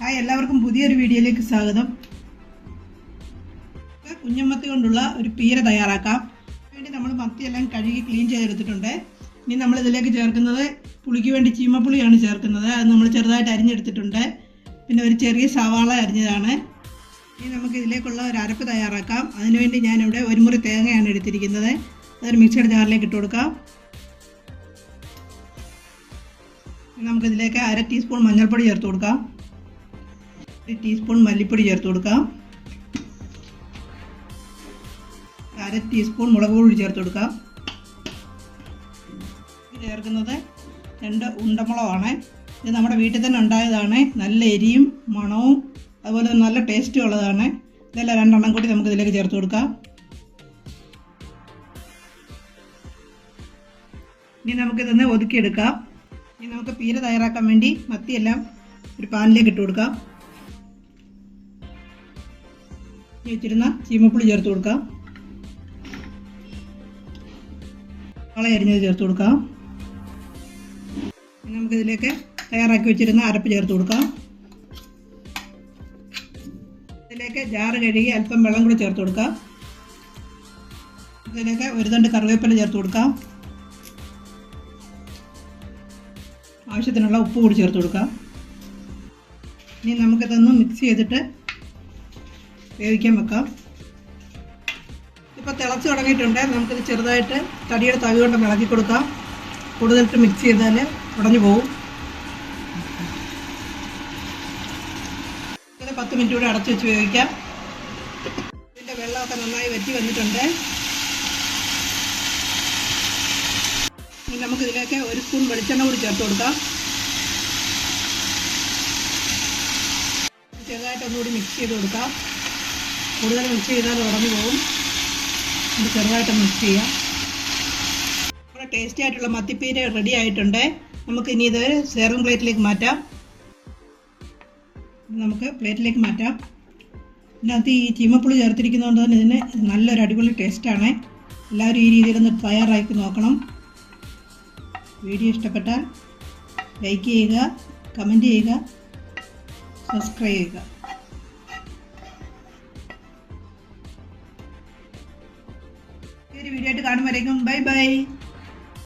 Hi എല്ലാവർക്കും പുതിയൊരു വീഡിയോയിലേക്ക് സ്വാഗതം. കുഞ്ഞമ്മത്തി കൊണ്ടുള്ള ഒരു പീര തയ്യാറാക്കാം. വേണ്ടി നമ്മൾ മത്തിയെല്ലാം കഴുകി ക്ലീൻ ചെയ്തെടുത്തിട്ടുണ്ട്. ഇനി നമ്മൾ ഇതിലേക്ക് ചേർക്കുന്നത് പുളിക്ക് വേണ്ടി ചീമപ്പുളിയാണ് ചേർക്കുന്നത്. അത് നമ്മൾ ചെറുതായിട്ട് അരിഞ്ഞെടുത്തിട്ടുണ്ട്. പിന്നെ ഒരു ചെറിയ സവാള അരിഞ്ഞതാണ്. ഇനി നമുക്ക് ഇതിലേക്കുള്ള ഒരു അരപ്പ് തയ്യാറാക്കാം. അതിനുവേണ്ടി ഞാനിവിടെ ഒരു മുറി തേങ്ങയാണ് എടുത്തിരിക്കുന്നത്. അതൊരു മിക്സഡ് ജാറിലേക്ക് ഇട്ട് കൊടുക്കാം. നമുക്കിതിലേക്ക് അര ടീസ്പൂൺ മഞ്ഞൾപ്പൊടി ചേർത്ത് കൊടുക്കാം. ഒരു ടീസ്പൂൺ മല്ലിപ്പൊടി ചേർത്ത് കൊടുക്കാം. അര ടീസ്പൂൺ മുളക് പൊടി ചേർത്ത് കൊടുക്കാം. ചേർക്കുന്നത് രണ്ട് ഉണ്ടമുളകാണ്. ഇത് നമ്മുടെ വീട്ടിൽ തന്നെ ഉണ്ടായതാണ്. നല്ല എരിയും മണവും അതുപോലെ നല്ല ടേസ്റ്റും ഉള്ളതാണ്. ഇതെല്ലാം രണ്ടെണ്ണം കൂടി നമുക്ക് ഇതിലേക്ക് ചേർത്ത് കൊടുക്കാം. ഇനി നമുക്കിതൊന്ന് ഒതുക്കിയെടുക്കാം. ഇനി നമുക്ക് പീര തയ്യാറാക്കാൻ വേണ്ടി മത്തിയെല്ലാം ഒരു പാനിലേക്ക് ഇട്ട് കൊടുക്കാം. വെച്ചിരുന്ന ചീമപ്പുളി ചേർത്ത് കൊടുക്കാം. വളയരിഞ്ഞത് ചേർത്ത് കൊടുക്കാം. നമുക്ക് നമുക്കിതിലേക്ക് തയ്യാറാക്കി വെച്ചിരുന്ന അരപ്പ് ചേർത്ത് കൊടുക്കാം. ഇതിലേക്ക് ജാറ് കഴുകി അല്പം വെള്ളം കൂടി ചേർത്ത് കൊടുക്കാം. ഇതിലേക്ക് ഒരു തണ്ട് കറിവേപ്പില ചേർത്ത് കൊടുക്കാം. ആവശ്യത്തിനുള്ള ഉപ്പ് കൂടി ചേർത്ത് കൊടുക്കാം. ഇനി നമുക്കിതൊന്ന് മിക്സ് ചെയ്തിട്ട് വേവിക്കാൻ വെക്കാം. ഇപ്പോൾ തിളച്ച് തുടങ്ങിയിട്ടുണ്ട്. നമുക്കിത് ചെറുതായിട്ട് തടിയുടെ തവി കൊണ്ട് ഇളക്കി കൊടുക്കാം. കൂടുതലിട്ട് മിക്സ് ചെയ്താൽ ഉടഞ്ഞു പോകും ഇത് പത്ത് മിനിറ്റ് കൂടെ അടച്ചു വെച്ച് വേവിക്കാം. ഇതിന്റെ വെള്ളമൊക്കെ നന്നായി വറ്റി വന്നിട്ടുണ്ട്. ഇനി നമുക്ക് ഇതിലേക്ക് ഒരു സ്പൂൺ വെളിച്ചെണ്ണ കൂടി ചേർത്ത് കൊടുക്കാം. ചെറുതായിട്ട് ഒന്നുകൂടി മിക്സ് ചെയ്ത് കൊടുക്കാം. കൂടുതൽ മിക്സ് ചെയ്താൽ ഉടഞ്ഞു പോകും. ഇത് ചെറുതായിട്ട് മിക്സ് ചെയ്യാം. നമ്മുടെ ടേസ്റ്റി ആയിട്ടുള്ള മത്തിപ്പീര റെഡി ആയിട്ടുണ്ട്. നമുക്ക് ഇനി ഇത് സെർവിങ് പ്ലേറ്റിലേക്ക് മാറ്റാം. നമുക്ക് പ്ലേറ്റിലേക്ക് മാറ്റാം. ഇതിനകത്ത് ഈ ചീമപ്പുളി ചേർത്തിരിക്കുന്നതുകൊണ്ട് തന്നെ ഇതിന് നല്ലൊരു അടിപൊളി ടേസ്റ്റാണ് എല്ലാവരും ഈ രീതിയിലൊന്ന് തയ്യാറാക്കി നോക്കണം. വീഡിയോ ഇഷ്ടപ്പെട്ടാൽ ലൈക്ക് ചെയ്യുക കമന്റ് ചെയ്യുക സബ്സ്ക്രൈബ് ചെയ്യുക. ഒരു വീഡിയോ ആയിട്ട് കാണുമ്പോഴേക്കും ബൈ ബൈ